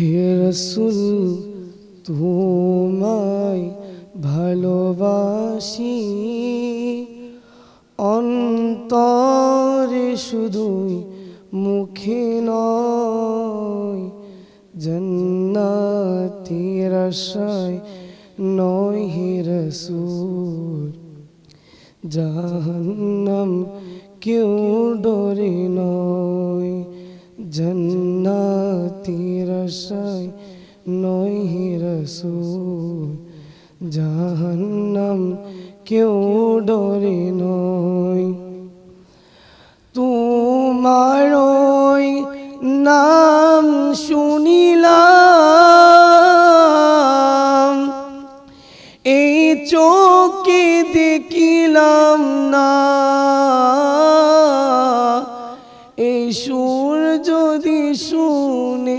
হে রসুল, তোমায় ভালোবাসি। অন্তরে শুধুই মুখে নয়, জন্নাতের আশায় নয় হে রসুল। জাহান্নাম কেউ ডরে নয় জন্নাতের আশায় নয় হে রসুল। জাহান্নাম কেউ ডরে নয় তোমার নাম শুনিলাম, এই চোখে দেখিলাম না। এই সুর যদি শুনে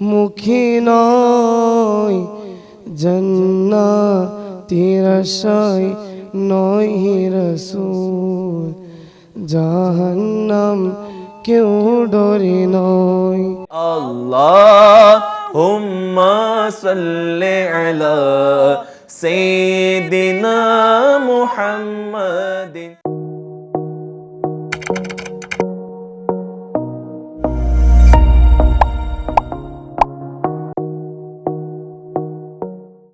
মুখী নয় জন্না তিরসাই রসুল জাহান্নাম কেউ ডরে নয় আল্লাহ সাল্লে আলা সেদিন মুহাম্মাদিন।